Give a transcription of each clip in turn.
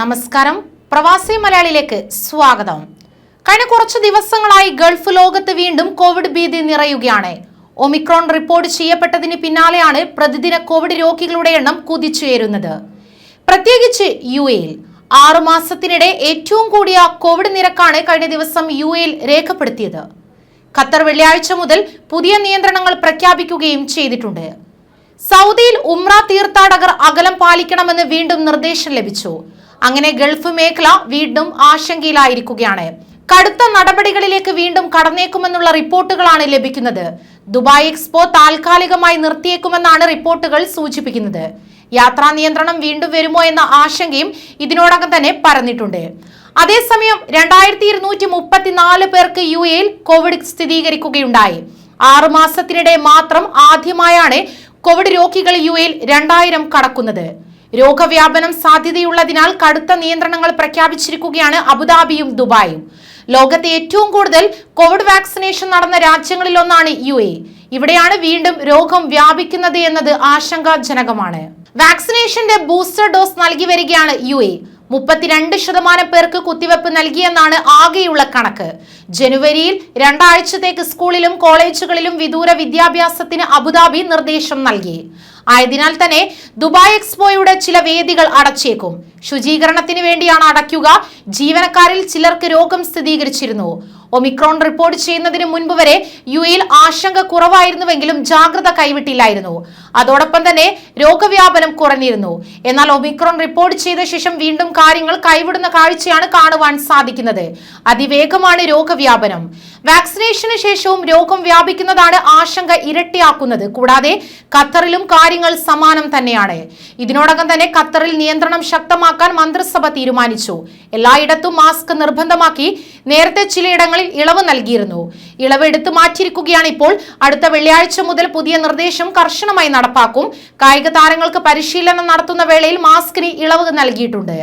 നമസ്കാരം. പ്രവാസി മലയാളിയിലേക്ക് സ്വാഗതം. കഴിഞ്ഞ കുറച്ച് ദിവസങ്ങളായി ഗൾഫ് ലോകത്ത് വീണ്ടും കോവിഡ് ഭീതി നിറയുകയാണ്. ഒമിക്രോൺ റിപ്പോർട്ട് ചെയ്യപ്പെട്ടതിന് പിന്നാലെയാണ് പ്രതിദിന കോവിഡ് രോഗികളുടെ എണ്ണം കുതിച്ചുയരുന്നത്. പ്രത്യേകിച്ച് യു എയിൽ. ആറു മാസത്തിനിടെ ഏറ്റവും കൂടിയ കോവിഡ് നിരക്കാണ് കഴിഞ്ഞ ദിവസം യു എയിൽ രേഖപ്പെടുത്തിയത്. ഖത്തർ വെള്ളിയാഴ്ച മുതൽ പുതിയ നിയന്ത്രണങ്ങൾ പ്രഖ്യാപിക്കുകയും ചെയ്തിട്ടുണ്ട്. സൗദിയിൽ ഉമ്ര തീർത്ഥാടകർ അകലം പാലിക്കണമെന്ന് വീണ്ടും നിർദ്ദേശം ലഭിച്ചു. അങ്ങനെ ഗൾഫ് മേഖല വീണ്ടും ആശങ്കയിലായിരിക്കുകയാണ്. കടുത്ത നടപടികളിലേക്ക് വീണ്ടും കടന്നേക്കുമെന്നുള്ള റിപ്പോർട്ടുകളാണ് ലഭിക്കുന്നത്. ദുബായ് എക്സ്പോ താൽക്കാലികമായി നിർത്തിയേക്കുമെന്നാണ് റിപ്പോർട്ടുകൾ സൂചിപ്പിക്കുന്നത്. യാത്രാ നിയന്ത്രണം വീണ്ടും വരുമോ എന്ന ആശങ്കയും ഇതിനോടകം തന്നെ പറഞ്ഞിട്ടുണ്ട് അതേസമയം രണ്ടായിരത്തി ഇരുന്നൂറ്റി മുപ്പത്തിനാല് പേർക്ക് യു എയിൽ കോവിഡ് സ്ഥിരീകരിക്കുകയുണ്ടായി. ആറു മാസത്തിനിടെ മാത്രം ആദ്യമായാണ് കോവിഡ് രോഗികൾ യു എയിൽ രണ്ടായിരം കടക്കുന്നത്. രോഗവ്യാപനം സാധ്യതയുള്ളതിനാൽ കടുത്ത നിയന്ത്രണങ്ങൾ പ്രഖ്യാപിച്ചിരിക്കുകയാണ് അബുദാബിയും ദുബായും. ലോകത്തെ ഏറ്റവും കൂടുതൽ കോവിഡ് വാക്സിനേഷൻ നടന്ന രാജ്യങ്ങളിലൊന്നാണ് യു എ. ഇവിടെയാണ് വീണ്ടും രോഗം വ്യാപിക്കുന്നത് എന്നത് ആശങ്കാജനകമാണ്. വാക്സിനേഷന്റെ ബൂസ്റ്റർ ഡോസ് നൽകി വരികയാണ് യു എ. മുപ്പത്തിരണ്ട് ശതമാനം പേർക്ക് കുത്തിവെപ്പ് നൽകിയെന്നാണ് ആകെയുള്ള കണക്ക്. ജനുവരിയിൽ രണ്ടാഴ്ചത്തേക്ക് സ്കൂളിലും കോളേജുകളിലും വിദൂര വിദ്യാഭ്യാസത്തിന് അബുദാബി നിർദ്ദേശം നൽകി. ആയതിനാൽ തന്നെ ദുബായ് എക്സ്പോയുടെ ചില വേദികൾ അടച്ചേക്കും. ശുചീകരണത്തിന് വേണ്ടിയാണ് അടയ്ക്കുക. ജീവനക്കാരിൽ ചിലർക്ക് രോഗം സ്ഥിരീകരിച്ചിരുന്നു. ഒമിക്രോൺ റിപ്പോർട്ട് ചെയ്യുന്നതിന് മുൻപ് വരെ യു എയിൽ ആശങ്ക കുറവായിരുന്നുവെങ്കിലും ജാഗ്രത കൈവിട്ടില്ലായിരുന്നു. അതോടൊപ്പം തന്നെ രോഗവ്യാപനം കുറഞ്ഞിരുന്നു. എന്നാൽ ഒമിക്രോൺ റിപ്പോർട്ട് ചെയ്ത ശേഷം വീണ്ടും കാര്യങ്ങൾ കൈവിടുന്ന കാഴ്ചയാണ് കാണുവാൻ സാധിക്കുന്നത്. അതിവേഗമാണ് രോഗവ്യാപനം. വാക്സിനേഷന് ശേഷവും രോഗം വ്യാപിക്കുന്നതാണ് ആശങ്ക ഇരട്ടിയാക്കുന്നത്. കൂടാതെ ഖത്തറിലും കാര്യങ്ങൾ സമാനം തന്നെയാണ്. ഇതിനോടകം തന്നെ ഖത്തറിൽ നിയന്ത്രണം ശക്തമാക്കാൻ മന്ത്രിസഭ തീരുമാനിച്ചു. എല്ലായിടത്തും മാസ്ക് നിർബന്ധമാക്കി നേരത്തെ ചിലയിടങ്ങളിൽ ഇളവ് നൽകിയിരുന്നു. ഇളവ് എടുത്തു മാറ്റിയിരിക്കുകയാണ് ഇപ്പോൾ. അടുത്ത വെള്ളിയാഴ്ച മുതൽ പുതിയ നിർദ്ദേശം കർശനമായി നടപ്പാക്കും. കായിക താരങ്ങൾക്ക് പരിശീലനം നടത്തുന്ന വേളയിൽ മാസ്കിന് ഇളവ് നൽകിയിട്ടുണ്ട്.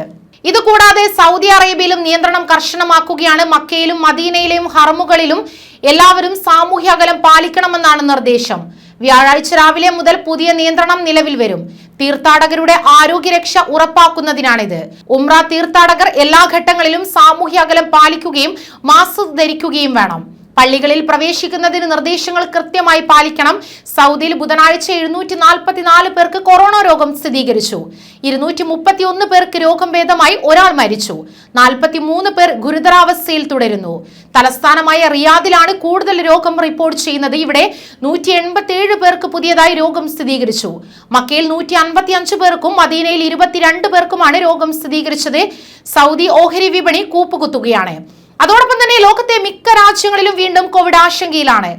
ഇതുകൂടാതെ സൗദി അറേബ്യയിലും നിയന്ത്രണം കർശനമാക്കുകയാണ്. മക്കയിലും മദീനയിലെയും ഹറമുകളിലും എല്ലാവരും സാമൂഹ്യ അകലം പാലിക്കണമെന്നാണ് നിർദ്ദേശം. വ്യാഴാഴ്ച രാവിലെ മുതൽ പുതിയ നിയന്ത്രണം നിലവിൽ വരും. തീർത്ഥാടകരുടെ ആരോഗ്യരക്ഷ ഉറപ്പാക്കുന്നതിനാണിത്. ഉംറ തീർത്ഥാടകർ എല്ലാ ഘട്ടങ്ങളിലും സാമൂഹ്യ അകലം പാലിക്കുകയും മാസ്ക് ധരിക്കുകയും വേണം. പള്ളികളിൽ പ്രവേശിക്കുന്നതിന് നിർദ്ദേശങ്ങൾ കൃത്യമായി പാലിക്കണം. സൗദിയിൽ ബുധനാഴ്ച എഴുന്നൂറ്റി നാൽപ്പത്തിനാല് പേർക്ക് കൊറോണ രോഗം സ്ഥിരീകരിച്ചു. ഇരുന്നൂറ്റി മുപ്പത്തി ഒന്ന് പേർക്ക് രോഗം ഭേദമായി ഒരാൾ മരിച്ചു. നാൽപ്പത്തി മൂന്ന് പേർ ഗുരുതരാവസ്ഥയിൽ തുടരുന്നു. തലസ്ഥാനമായ റിയാദിലാണ് കൂടുതൽ രോഗം റിപ്പോർട്ട് ചെയ്യുന്നത്. ഇവിടെ നൂറ്റി എൺപത്തി ഏഴ് പേർക്ക് പുതിയതായി രോഗം സ്ഥിരീകരിച്ചു. മക്കയിൽ നൂറ്റി അൻപത്തി അഞ്ച് പേർക്കും മദീനയിൽ ഇരുപത്തിരണ്ട് പേർക്കുമാണ് രോഗം സ്ഥിരീകരിച്ചത്. സൗദി ഓഹരി വിപണി കൂപ്പുകുത്തുകയാണ്. അതോടൊപ്പം തന്നെ ലോകത്തെ മിക്ക രാജ്യങ്ങളിലും വീണ്ടും കോവിഡ് ആശങ്കയിലാണ്.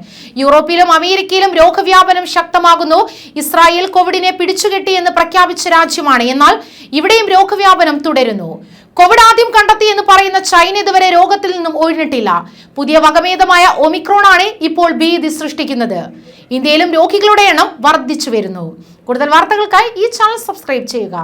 യൂറോപ്പിലും അമേരിക്കയിലും രോഗവ്യാപനം ശക്തമാകുന്നു. ഇസ്രായേൽ കോവിഡിനെ പിടിച്ചുകെട്ടി എന്ന് പ്രഖ്യാപിച്ച രാജ്യമാണ്. എന്നാൽ ഇവിടെയും രോഗവ്യാപനം തുടരുന്നു. കോവിഡ് ആദ്യം കണ്ടെത്തി എന്ന് പറയുന്ന ചൈന ഇതുവരെ രോഗത്തിൽ നിന്നും ഒഴിഞ്ഞിട്ടില്ല. പുതിയ വകഭേദമായ ഒമിക്രോൺ ആണ് ഇപ്പോൾ ഭീതി സൃഷ്ടിക്കുന്നത്. ഇന്ത്യയിലും രോഗികളുടെ എണ്ണം വർദ്ധിച്ചു വരുന്നു. കൂടുതൽ വാർത്തകൾക്കായി ഈ ചാനൽ സബ്സ്ക്രൈബ് ചെയ്യുക.